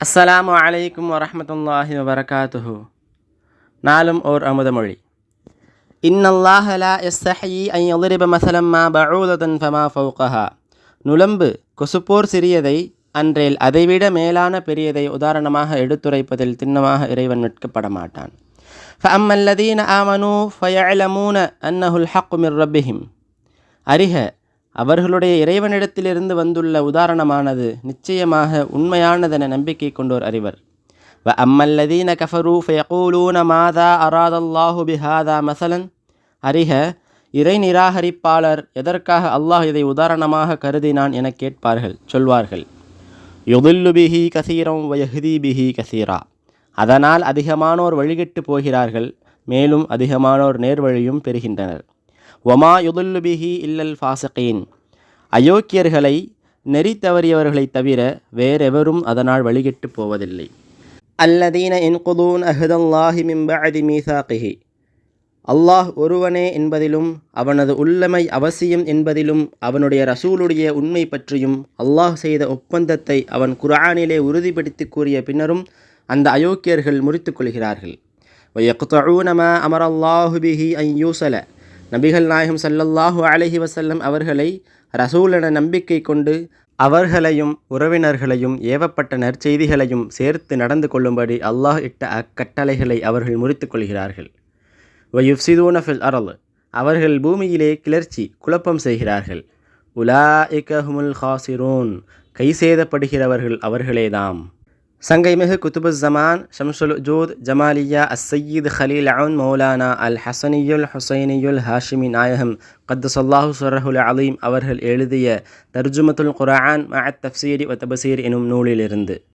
அஸ்ஸலாமு அலைக்கும் வரமத்துல்லாஹி வபரகாத்துஹு நாலும் ஓர் அமுதமொழி இன்னல்லாஹ லா எஸ்ஸஹி ஐ ஒலிரிப மசலம்மா பழூதன் ஃபமா ஃபவுகஹா நுளம்பு கொசுப்போர் சிறியதை அன்றேல் அதைவிட மேலான பெரியதை உதாரணமாக எடுத்துரைப்பதில் திண்ணமாக இறைவன் நிற்கப்பட மாட்டான் ஃபஅம்மல்லதீன ஆமனு ஃபயலமூன அன்னஹுல் ஹக்கு மிர் ரப்பிஹிம் அறிக அவர்களுடைய இறைவனிடத்திலிருந்து வந்துள்ள உதாரணமானது நிச்சயமாக உண்மையானதென நம்பிக்கை கொண்டோர் அறிவர். வ அம்மல்லதீன கஃபரூ ஃபயகூலூன மாதா அராதல்லாஹு பிஹாதா மசலன். அறிக இறை நிராகரிப்பாளர் எதற்காக அல்லாஹ் இதை உதாரணமாக கருதினான் என கேட்பார்கள் சொல்வார்கள். யுதுல்லு பிஹி கசீரம் வயஹுதி பிஹி கசீரா. அதனால் அதிகமானோர் வழிகெட்டு போகிறார்கள் மேலும் அதிகமானோர் நேர்வழியும் பெறுகின்றனர். ஒமா யுதுல்லுபிஹி இல்லல் ஃபாசகீன் அயோக்கியர்களை நெறி தவறியவர்களைத் தவிர வேறெவரும் அதனால் வழிகிட்டு போவதில்லை. அல்லதீன இன்குதூன் அஹுதல்லாஹி மிம்பஅதி மீசாகிஹி. அல்லாஹ் ஒருவனே என்பதிலும் அவனது உள்ளமை அவசியம் என்பதிலும் அவனுடைய ரசூலுடைய உண்மை பற்றியும் அல்லாஹ் செய்த ஒப்பந்தத்தை அவன் குர்ஆனிலே உறுதிப்படுத்தி கூறிய பின்னரும் அந்த அயோக்கியர்கள் முறித்து கொள்கிறார்கள். வயக்தூனமா அமர் அல்லாஹு பிஹி யூசல. நபிகள் நாயகம் சல்லல்லாஹு அலஹி வசல்லம் அவர்களை ரசூல் என நம்பிக்கை கொண்டு அவர்களையும் உறவினர்களையும் ஏவப்பட்ட நற்செய்திகளையும் சேர்த்து நடந்து கொள்ளும்படி அல்லாஹ் இட்ட அக்கட்டளைகளை அவர்கள் முறித்து கொள்கிறார்கள். வயுஃப்சிதூன ஃபில் அரல் அவர்கள் பூமியிலே கிளர்ச்சி குழப்பம் செய்கிறார்கள். உலா இக்கஹுமுல் ஹாசிரோன் கை சேதப்படுகிறவர்கள் அவர்களேதாம். سنقيمه كتب الزمان شمس الأجود جمالية السيد خليل عن مولانا الحسنی الحسینی الحاشمی نايهم قدس الله سرح العظيم أوره الإلدية ترجمة القرآن مع و تبسیر إنم نولی لرند